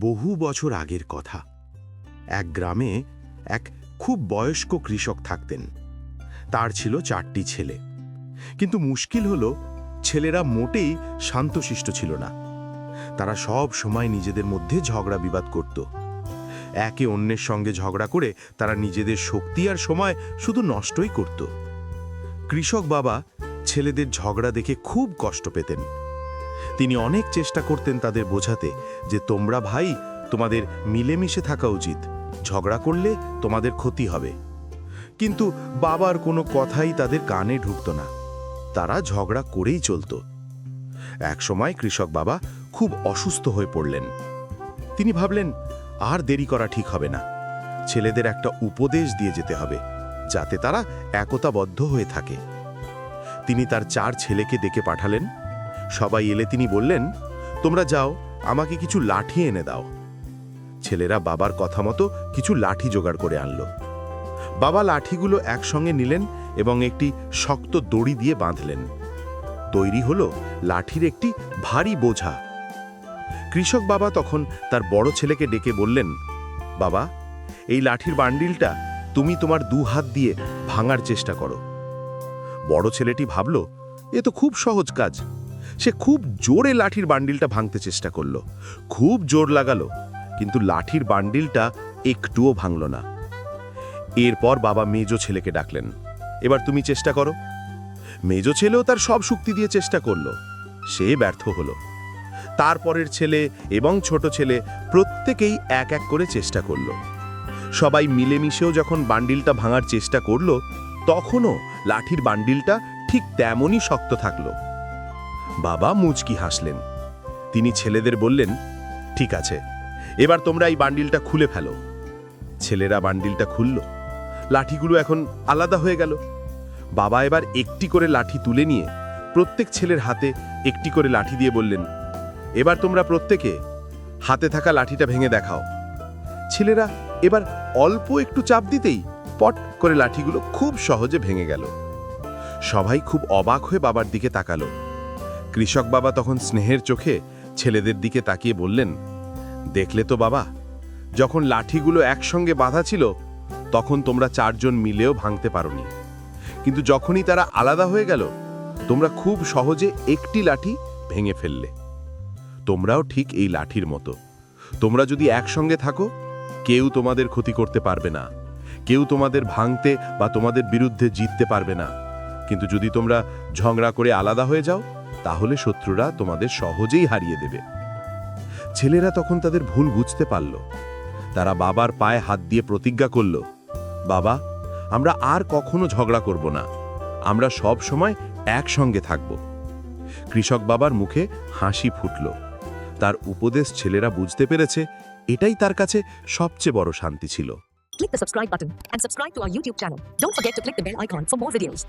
বহু বছর আগের কথা। এক গ্রামে এক খুব বয়স্ক কৃষক থাকতেন। তার ছিল চারটি ছেলে। কিন্তু মুশকিল হলো, ছেলেরা মোটেই শান্তশিষ্ট ছিল না। তারা সব সময় নিজেদের মধ্যে ঝগড়া বিবাদ করত। একে অন্যের সঙ্গে ঝগড়া করে তারা নিজেদের শক্তি আর সময় শুধু নষ্টই করত। কৃষক বাবা ছেলেদের ঝগড়া দেখে খুব কষ্ট পেতেন। তিনি অনেক চেষ্টা করতেন তাদের বোঝাতে যে তোমরা ভাই, তোমাদের মিলেমিশে থাকা উচিত। ঝগড়া করলে তোমাদের ক্ষতি হবে। কিন্তু বাবার কোনো কথাই তাদের কানে ঢুকত না। তারা ঝগড়া করেই চলত। একসময় কৃষক বাবা খুব অসুস্থ হয়ে পড়লেন। তিনি ভাবলেন, আর দেরি করা ঠিক হবে না। ছেলেদের একটা উপদেশ দিয়ে যেতে হবে, যাতে তারা একতাবদ্ধ হয়ে থাকে। তিনি তার চার ছেলেকে ডেকে পাঠালেন। সবাই এলে তিনি বললেন, তোমরা যাও, আমাকে কিছু লাঠি এনে দাও। ছেলেরা বাবার কথা মতো কিছু লাঠি জোগাড় করে আনলো। বাবা লাঠিগুলো একসঙ্গে নিলেন এবং একটি শক্ত দড়ি দিয়ে বাঁধলেন। তৈরি হলো লাঠির একটি ভারী বোঝা। কৃষক বাবা তখন তার বড় ছেলেকে ডেকে বললেন, বাবা, এই লাঠির বান্ডিলটা তুমি তোমার দু হাত দিয়ে ভাঙার চেষ্টা করো। বড় ছেলেটি ভাবল, এ তো খুব সহজ কাজ। সে খুব জোরে লাঠির বান্ডিলটা ভাঙতে চেষ্টা করল। খুব জোর লাগালো, কিন্তু লাঠির বান্ডিলটা একটুও ভাঙল না। এরপর বাবা মেজো ছেলেকে ডাকলেন, এবার তুমি চেষ্টা করো। মেজো ছেলেও তার সব শক্তি দিয়ে চেষ্টা করল, সে ব্যর্থ হলো। তারপরের ছেলে এবং ছোট ছেলে প্রত্যেকেই এক এক করে চেষ্টা করল। সবাই মিলেমিশেও যখন বান্ডিলটা ভাঙার চেষ্টা করল, তখনও লাঠির বান্ডিলটা ঠিক তেমনই শক্ত থাকল। বাবা মুচকি হাসলেন। তিনি ছেলেদের বললেন, ঠিক আছে, এবার তোমরা এই বান্ডিলটা খুলে ফেলো। ছেলেরা বান্ডিলটা খুলল। লাঠিগুলো এখন আলাদা হয়ে গেল। বাবা এবার একটি করে লাঠি তুলে নিয়ে প্রত্যেক ছেলের হাতে একটি করে লাঠি দিয়ে বললেন, এবার তোমরা প্রত্যেকে হাতে থাকা লাঠিটা ভেঙে দেখাও। ছেলেরা এবার অল্প একটু চাপ দিতেই পট করে লাঠিগুলো খুব সহজে ভেঙে গেল। সবাই খুব অবাক হয়ে বাবার দিকে তাকালো। কৃষক বাবা তখন স্নেহের চোখে ছেলেদের দিকে তাকিয়ে বললেন, দেখলে তো বাবা, যখন লাঠিগুলো একসঙ্গে বাঁধা ছিল, তখন তোমরা চারজন মিলেও ভাঙতে পারোনি। কিন্তু যখনই তারা আলাদা হয়ে গেল, তোমরা খুব সহজে একটি লাঠি ভেঙে ফেললে। তোমরাও ঠিক এই লাঠির মতো। তোমরা যদি একসঙ্গে থাকো, কেউ তোমাদের ক্ষতি করতে পারবে না। কেউ তোমাদের ভাঙতে বা তোমাদের বিরুদ্ধে জিততে পারবে না। কিন্তু যদি তোমরা ঝগড়া করে আলাদা হয়ে যাও তাহলে শত্রুরা তোমাদের সহজেই হারিয়ে দেবে। ছেলেরা তখন তাদের ভুল বুঝতে পারল। তারা বাবার পায়ে হাত দিয়ে প্রতিজ্ঞা করল, বাবা, আমরা আর কখনো ঝগড়া করব না। আমরা সব সময় একসঙ্গে থাকব। কৃষক বাবার মুখে হাসি ফুটল। তার উপদেশ ছেলেরা বুঝতে পেরেছে, এটাই তার কাছে সবচেয়ে বড় শান্তি ছিল। Click the subscribe button and subscribe to our YouTube channel. Don't forget to click the bell icon for more videos.